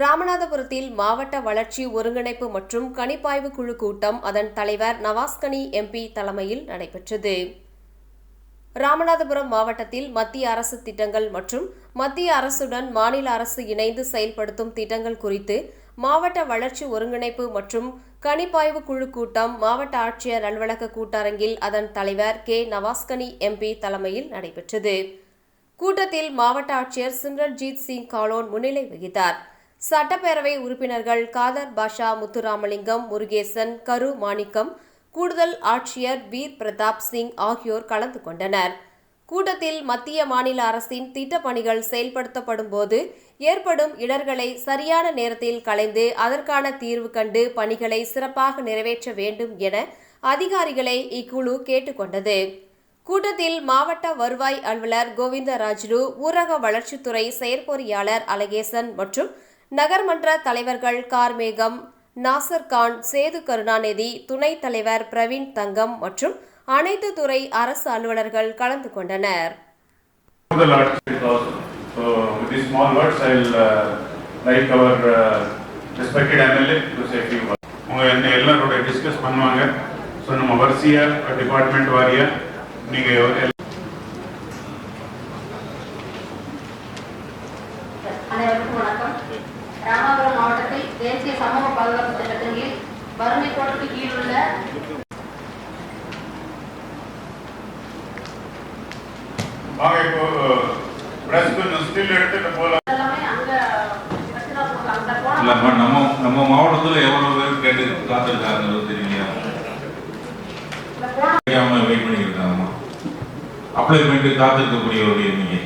ராமநாதபுரத்தில் மாவட்ட வளர்ச்சி ஒருங்கிணைப்பு மற்றும் கணிப்பாய்வு குழு கூட்டம் அதன் தலைவர் நவாஸ்கனி எம்பி தலைமையில் நடைபெற்றது. ராமநாதபுரம் மாவட்டத்தில் மத்திய அரசு திட்டங்கள் மற்றும் மத்திய அரசுடன் மாநில அரசு இணைந்து செயல்படுத்தும் திட்டங்கள் குறித்து மாவட்ட வளர்ச்சி ஒருங்கிணைப்பு மற்றும் கணிப்பாய்வு குழு கூட்டம் மாவட்ட ஆட்சியர் அலுவலக கூட்டரங்கில் அதன் தலைவர் கே நவாஸ்கனி எம்பி தலைமையில் நடைபெற்றது. கூட்டத்தில் மாவட்ட ஆட்சியர் சிம்ரன்ஜீத் சிங் காலோன் முன்னிலை வகித்தார். சட்டப்பேரவை உறுப்பினர்கள் காதர் பாஷா முத்துராமலிங்கம் முருகேசன் கரு மாணிக்கம் கூடுதல் ஆட்சியர் வீர் பிரதாப் சிங் ஆகியோர் கலந்து கொண்டனர். கூட்டத்தில் மத்திய மாநில அரசின் திட்டப்பணிகள் செயல்படுத்தப்படும் போது ஏற்படும் இடர்களை சரியான நேரத்தில் களைந்து அதற்கான தீர்வு கண்டு பணிகளை சிறப்பாக நிறைவேற்ற வேண்டும் என அதிகாரிகளை இக்குழு கேட்டுக்கொண்டது. கூட்டத்தில் மாவட்ட வருவாய் அலுவலர் கோவிந்தராஜ்லு ஊரக வளர்ச்சித்துறை செயற்பொறியாளர் அலகேசன் மற்றும் நகர்மன்ற தலைவர்கள் கார்மேகம் நாசர்கான் சேது கருணாநிதி துணைத் தலைவர் பிரவீன் தங்கம் மற்றும் அனைத்து துறை அரசு அலுவலர்கள் கலந்து கொண்டனர். The என்ன எல்லாரோட டிஸ்கஸ் பண்ணுவாங்க. ஸோ நம்ம வரிசையா டிபார்ட்மெண்ட் வாரியா நீங்க ராமநாதபுரம் மாவட்டத்தில் தேசிய சமூக பாதுகாப்பு திட்டத்தின் கீழ் வறுமை கோட்டுக்கு கீழ் உள்ள வாங்க இப்போ பிரஸ் கொஞ்சம் ஸ்டில் எடுத்துட்டு போல எல்லாமே அங்க வச்சுதான் போகலாம். அங்க இல்ல போனா நம்ம நம்ம மாவட்டத்துல எவ்வளவு பேர் கேட்டு காத்திருக்காங்க தெரியலையா வெயிட் பண்ணிட்டு இருக்காங்கம்மா. அப்ளை பண்ணிட்டு காத்திருக்கக்கூடியவருடைய எண்ணிக்கை